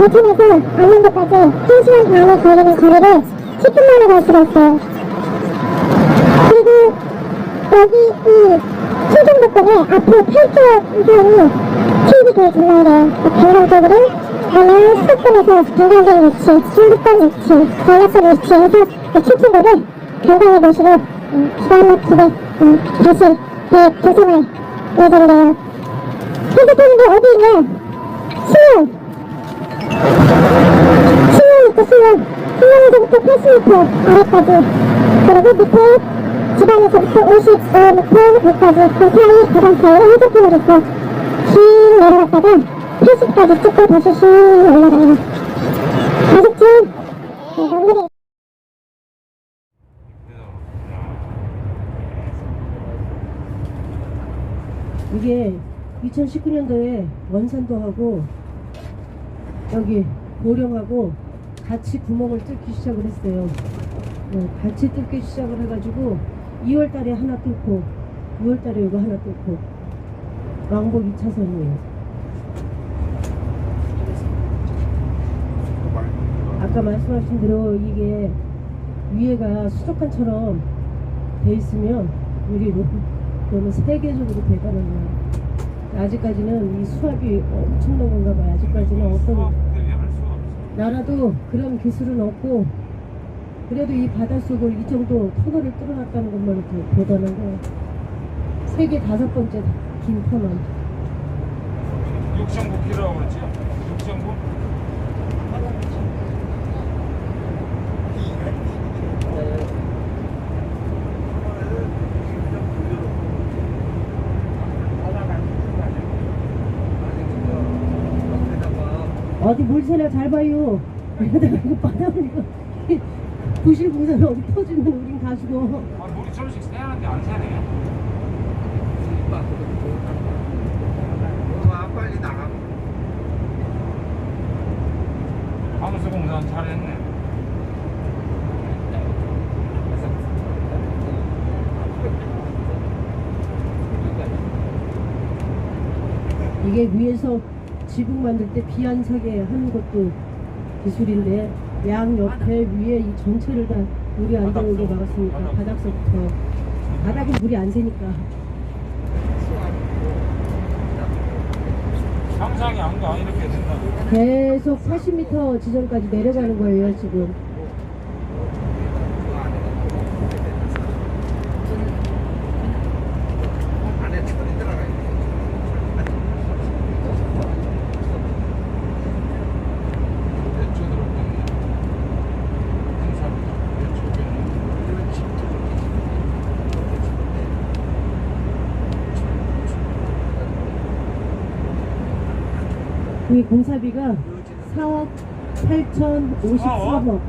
대천에서 안양도까지 1시간 반에 걸리는 거리를 10분 만에 갈 수가 있어요. 그리고 여기 이 충청도권에 앞으로 8조 이상이 투입이 될 전망이래요. 관광적으로 아마 수도권에서 관광객 위치, 중부권 위치, 전라권 위치에서 이 충청도를 관광의 도시로 음, 기가 막히게 음, 다시 대조성할 예정이래요. 핸드폰도 어디 있냐? 수 영! 수영 있고 수영! 수영에서부터 80m 아래까지 그리고 밑에 지방에서부터 55m 위까지 그 사이 사이를 해저편으로서 쭉 내려갔다가 80까지 찍고 다시 쭉 올라가요. 오늘의 이게 2019년도에 원산도 하고 여기 보령하고 같이 구멍을 뚫기 시작을 했어요. 네, 같이 뚫기 시작을 해가지고 2월 달에 하나 뚫고 6월 달에 이거 하나 뚫고 왕복 2차선이에요. 아까 말씀하신 대로 이게 위에가 수족관처럼 돼 있으면 로- 그러면 세계적으로 대단한 거야. 아직까지는 이 수압이 엄청난 건가 봐요. 아직까지는 어떤 나라도 그런 기술은 없고 그래도 이 바닷속을 이 정도 터널을 뚫어놨다는 것만으로도 대단한 거야. 세계 다섯 번째 긴 터널. 6.9km라고 그랬지? 6.9? 물새나 잘 봐요. 이러다가 이거 바닥을 이거 부실 공사는 어디 터지면 우린 다 죽어. 아, 물이 저렇게 새하는데 안 새네. 와 빨리 나가. 하면서 공사는 잘했네. 이게 위에서 지붕 만들 때 비안 차게 하는 것도 기술인데 양 옆에 위에 이 전체를 다 물이 안 들어오게 막았으니까 바닥서부터. 바닥에 물이 안 새니까. 상상이 안 가, 이렇게 된다. 계속 80m 지점까지 내려가는 거예요 지금 안에 철이 들어가 있네. 몇초 들었겠네. 공사보다 몇초 겠네. 이 공사비가 4억 8,053억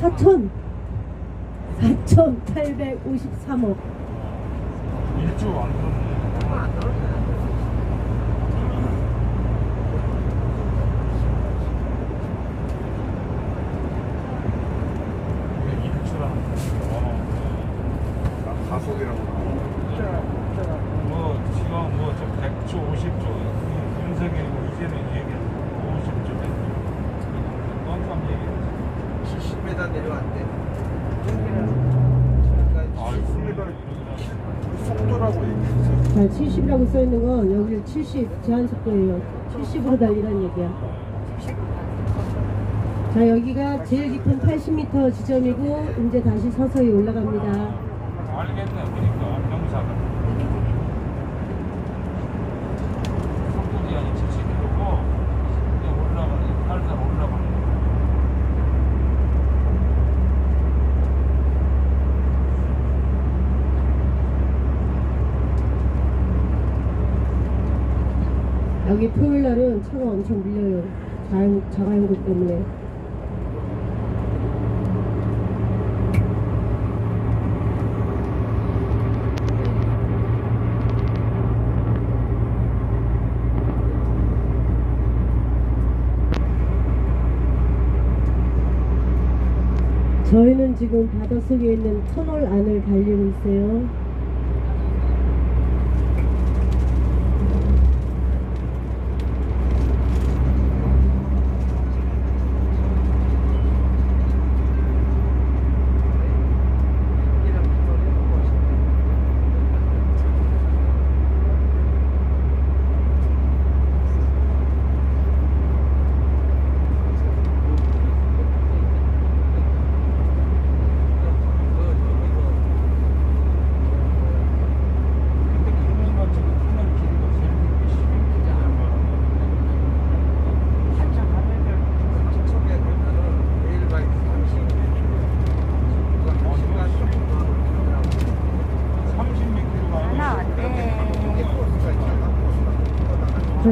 4천 4,853억 1조 안 들었네. 이게 1조라는 거. 가속이라고. 뭐 지금 뭐저 100조, 50조 윤석열이고 이제는 얘기하는 50조, 100조 깜깜 70m 내려왔대. 아, 그러니까 10m 속도라고 얘기했어. 자, 70이라고 써 있는 건 여기 70 제한 속도예요. 70으로 달리라는 얘기야. 자, 여기가 제일 깊은 80m 지점이고 이제 다시 서서히 올라갑니다. 알겠네, 그러니까 명사가. 속도 제한이 70km고 이제 올라가는 살살 올라가는. 거. 여기 토요일 날은 차가 엄청 밀려요. 자연, 자가용도 때문에. 저희는 지금 바닷속에 있는 터널 안을 달리고 있어요.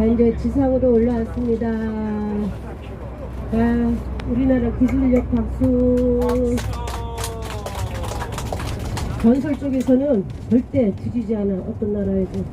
이제 지상으로 올라왔습니다. 자, 우리나라 기술력 박수. 건설 쪽에서는 절대 뒤지지 않아 어떤 나라에도